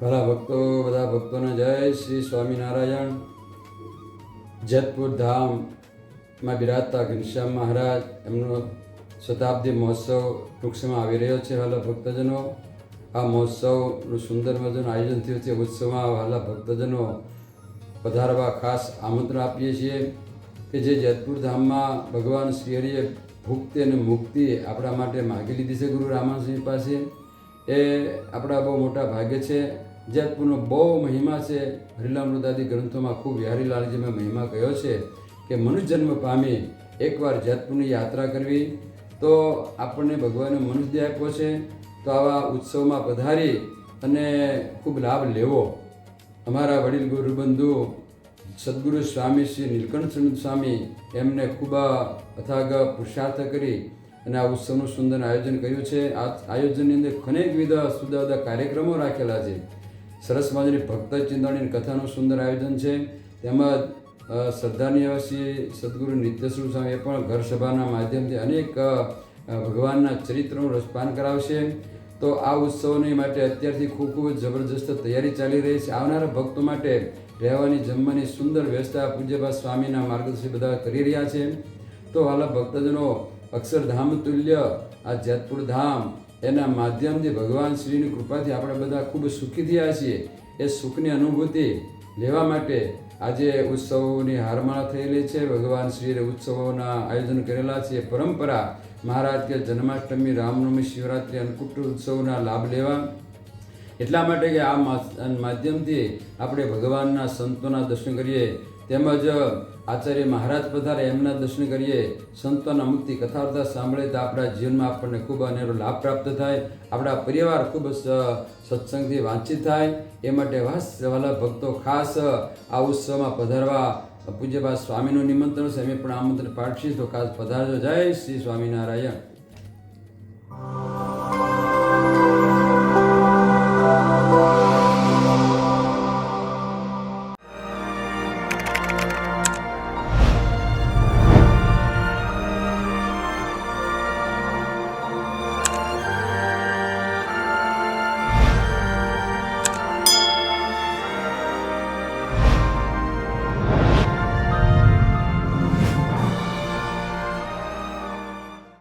ઘણા ભક્તો, બધા ભક્તોને જય શ્રી સ્વામિનારાયણ. જેતપુર ધામમાં બિરાજતા ઘનશ્યામ મહારાજ, એમનો શતાબ્દી મહોત્સવ ટૂંક આવી રહ્યો છે. વાલા ભક્તજનો, આ મહોત્સવનું સુંદર મજાનું આયોજન થયું છે. ઉત્સવમાં વાલા ભક્તજનો પધારવા ખાસ આમંત્રણ આપીએ છીએ કે જે જેતપુર ધામમાં ભગવાન શ્રી હરિએ ભુક્તિ અને મુક્તિ આપણા માટે માગી લીધી છે ગુરુ રામાનસિંહ પાસે. એ આપણા બહુ મોટા ભાગ્ય છે. જેતપુરનો બહુ મહિમા છે. હરિલામૃદાદી ગ્રંથોમાં ખૂબ વિહારીલાલજી મેં મહિમા કહ્યો છે કે મનુષ્ય જન્મ પામી એકવાર જેતપુરની યાત્રા કરવી. તો આપણને ભગવાને મનુષ્ય આપ્યો છે. તો આવા ઉત્સવમાં પધારી અને ખૂબ લાભ લેવો. અમારા વડીલ ગુરુબંધુ સદગુરુ સ્વામી શ્રી નીલકંઠ સ્વામી એમને ખૂબ અથાગ પુરુષાર્થ કરી અને આ ઉત્સવનું સુંદર આયોજન કર્યું છે. આ આયોજનની અંદર અનેકવિધ જુદા જુદા કાર્યક્રમો રાખેલા છે. સરસ મજાની ભક્ત ચિંતામણી કથાનું સુંદર આયોજન છે. તેમજ અ, શ્રદ્ધા નિવાસી સદગુરુ નિત્યસ્વરૂપ સ્વામી પણ ઘર સભાના માધ્યમથી અનેક ભગવાનના ચરિત્રનું રસપાન કરાવશે. તો આ ઉત્સવની માટે અત્યારથી ખૂબ ખૂબ જબરજસ્ત તૈયારી ચાલી રહી છે. આવનારા ભક્તો માટે રહેવાની જમવાની સુંદર વ્યવસ્થા પૂજ્યભા સ્વામીના માર્ગદર્શન બધા કરી રહ્યા છે. તો હાલા ભક્તજનો અક્ષરધામ તુલ્ય, આ જેતપુર ધામ, એના માધ્યમથી ભગવાન શ્રીની કૃપાથી આપણે બધા ખૂબ સુખી થયા છીએ. એ સુખની અનુભૂતિ લેવા માટે આજે ઉત્સવોની હારમાળા થયેલી છે. ભગવાન શ્રીએ ઉત્સવોના આયોજન કરેલા છે. પરંપરા મહારાજ કે જન્માષ્ટમી, રામનવમી, શિવરાત્રિ, અન્નકૂટ ઉત્સવના લાભ લેવા. એટલા માટે કે આ માધ્યમથી આપણે ભગવાનના સંતોના દર્શન કરીએ. તેમજ આચાર્ય મહારાજ પધારે એમના દર્શન કરીએ. સંતોના મુક્તિ કથાવાર્તા સાંભળે તો આપણા જીવનમાં આપણને ખૂબ અનેરો લાભ પ્રાપ્ત થાય. આપણા પરિવાર ખૂબ સત્સંગથી વાંચિત થાય. એ માટે વાસ વાલા ભક્તો ખાસ આ ઉત્સવમાં પધારવા પૂજ્યપાદ સ્વામીનું નિમંત્રણ છે. અમે પણ આમંત્રણ પાઠશી તો ખાસ પધારજો. જય શ્રી સ્વામિનારાયણ.